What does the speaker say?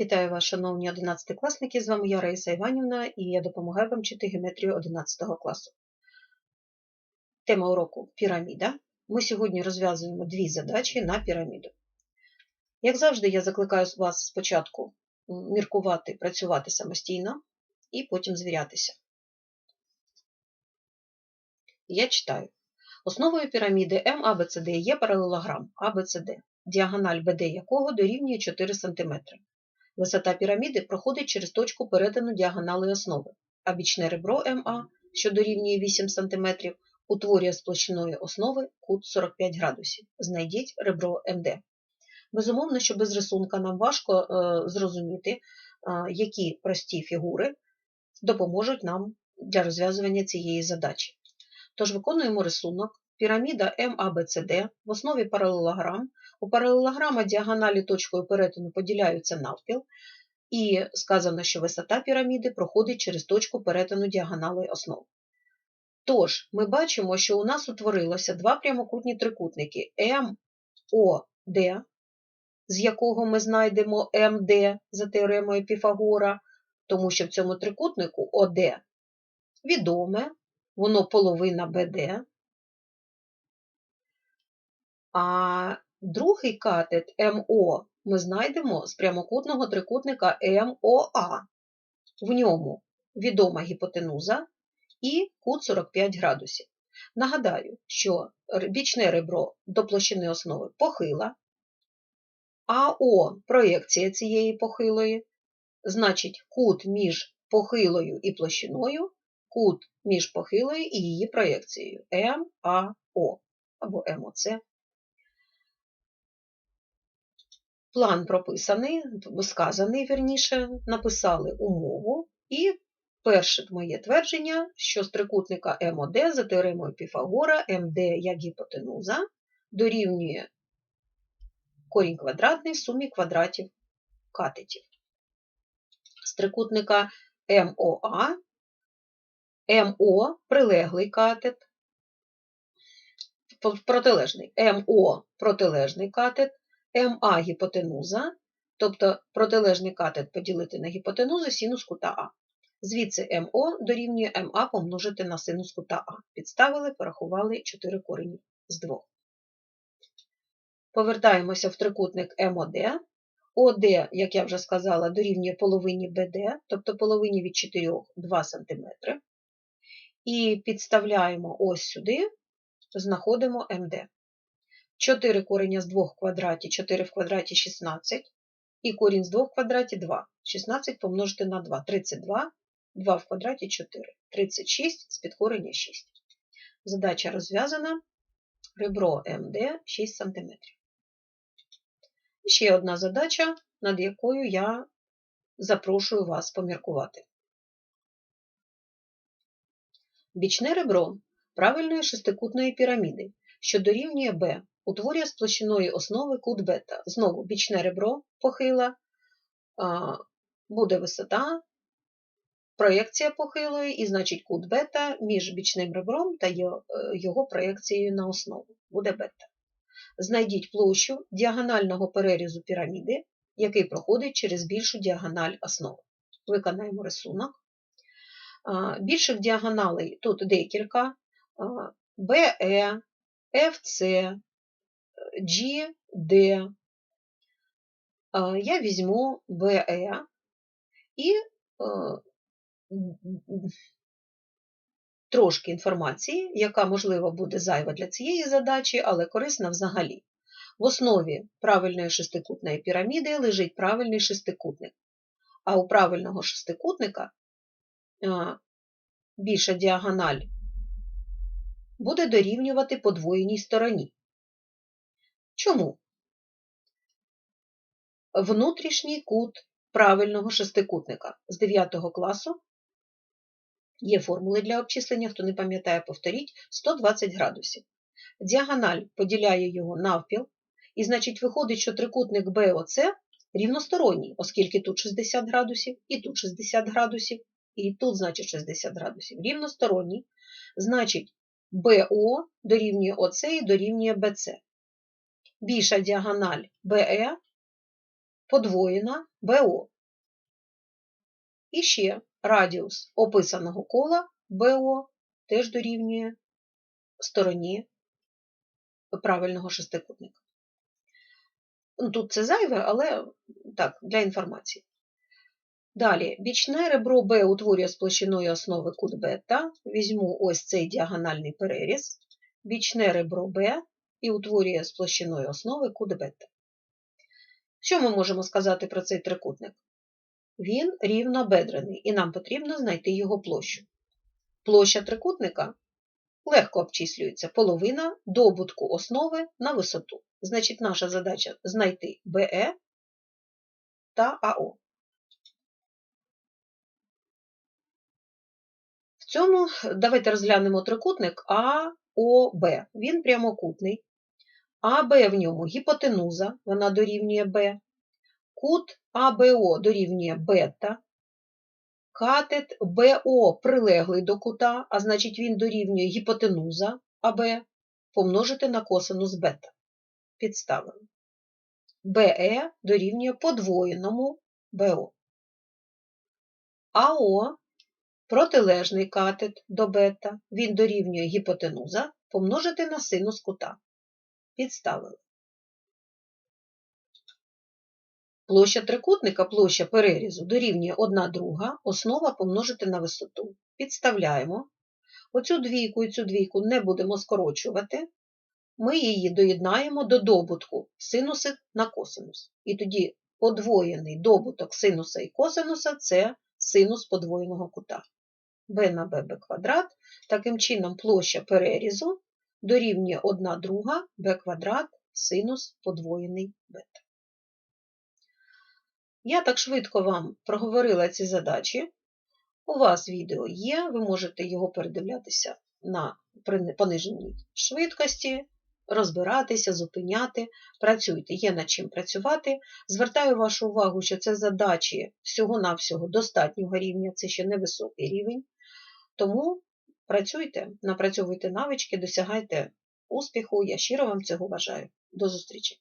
Вітаю вас, шановні 11 класники. З вами я Раїса Іванівна і я допомагаю вам вчити геометрію 11 класу. Тема уроку піраміда. Ми сьогодні розв'язуємо дві задачі на піраміду. Як завжди, я закликаю вас спочатку міркувати, працювати самостійно і потім звірятися. Я читаю. Основою піраміди МАБЦД є паралелограм АБЦД, діагональ БД якого дорівнює 4 см. Висота піраміди проходить через точку перетину діагонали основи, а бічне ребро МА, що дорівнює 8 см, утворює з основи кут 45 градусів. Знайдіть ребро МД. Безумовно, що без рисунка нам важко е, зрозуміти, е, які прості фігури допоможуть нам для розв'язування цієї задачі. Тож виконуємо рисунок. Піраміда МАБЦД в основі паралелограм. У паралелограма діагоналі точкою перетину поділяються навпіл, і сказано, що висота піраміди проходить через точку перетину діагонали основ. Тож, ми бачимо, що у нас утворилося два прямокутні трикутники МОД, з якого ми знайдемо МД за теоремою Піфагора, тому що в цьому трикутнику ОД відоме, воно половина БД, а другий катет МО ми знайдемо з прямокутного трикутника МОА. В ньому відома гіпотенуза і кут 45 градусів. Нагадаю, що бічне ребро до площини основи похила, АО проєкція цієї похилої, значить кут між похилою і площиною, кут між похилою і її проєкцією МАО або МОЦ. План прописаний, сказаний, верніше, написали умову, і перше моє твердження, що з трикутника МОД за теоремою Піфагора МД як гіпотенуза дорівнює корінь квадратний сумі квадратів катетів. З трикутника МОА МО прилеглий катет, протилежний МО протилежний катет, МА гіпотенуза, тобто протилежний катет поділити на гіпотенузу синус кута А. Звідси МО дорівнює МА помножити на синус кута А. Підставили, порахували 4 корені з 2. Повертаємося в трикутник МОД. ОД, як я вже сказала, дорівнює половині БД, тобто половині від 4 2 см. І підставляємо ось сюди, знаходимо МД. 4 корення з 2 в квадраті, 4 в квадраті 16, і корінь з 2 в квадраті 2. 16 помножити на 2, 32, 2 в квадраті 4, 36 з підкорення 6. Задача розв'язана. Ребро МД 6 см. Ще одна задача, над якою я запрошую вас поміркувати. Бічне ребро правильної шестикутної піраміди, що дорівнює Б, утворює з площиною основи кут бета. Знову бічне ребро похила, буде висота, проєкція похилої, і значить кут бета між бічним ребром та його проєкцією на основу. Буде бета. Знайдіть площу діагонального перерізу піраміди, який проходить через більшу діагональ основи. Виконаємо рисунок. Більших діагоналей тут декілька: BE, FC, G, D. Я візьму BE і трошки інформації, яка, можливо, буде зайва для цієї задачі, але корисна взагалі. В основі правильної шестикутної піраміди лежить правильний шестикутник. А у правильного шестикутника більша діагональ буде дорівнювати подвоєній стороні. Чому? Внутрішній кут правильного шестикутника з 9 класу є формули для обчислення, хто не пам'ятає, повторіть, 120 градусів. Діагональ поділяє його навпіл, і, значить, виходить, що трикутник БОЦ рівносторонній, оскільки тут 60 градусів, і тут 60 градусів, і тут, значить, 60 градусів. Рівносторонній, значить, БО дорівнює ОЦ і дорівнює БЦ. Більша діагональ БЕ подвоєна БО. І ще радіус описаного кола БО теж дорівнює стороні правильного шестикутника. Ну, Тут це зайве, але так, для інформації. Далі, бічне ребро Б утворює з основи кут бета. Візьму ось цей діагональний переріз. Бічне ребро Б і утворює з площиною основи кут. Що ми можемо сказати про цей трикутник? Він рівнобедрений, і нам потрібно знайти його площу. Площа трикутника легко обчислюється половина добутку основи на висоту. Значить, наша задача знайти БЕ та АО. В цьому давайте розглянемо трикутник АОБ. Він прямокутний. АБ в ньому гіпотенуза, вона дорівнює Б. Кут АБО дорівнює бета. Катет БО прилеглий до кута, а значить він дорівнює гіпотенуза АБ помножити на косинус бета. Підставимо. БЕ дорівнює подвоєному БО. АО протилежний катет до бета, він дорівнює гіпотенуза помножити на синус кута. Підставили. Площа трикутника, площа перерізу дорівнює 1 друга, основа помножити на висоту. Підставляємо. Оцю двійку і цю двійку не будемо скорочувати. Ми її доєднаємо до добутку синуси на косинус. І тоді подвоєний добуток синуса і косинуса це синус подвоєного кута. b на b квадрат. Таким чином, площа перерізу дорівнює 1 друга b квадрат синус подвоєний бета. Я так швидко вам проговорила ці задачі. У вас відео є, ви можете його передивлятися на пониженій швидкості, розбиратися, зупиняти, працюйте, є над чим працювати. Звертаю вашу увагу, що це задачі всього-навсього достатнього рівня, це ще невисокий рівень. Тому працюйте, напрацьовуйте навички, досягайте успіху. Я щиро вам цього бажаю. До зустрічі!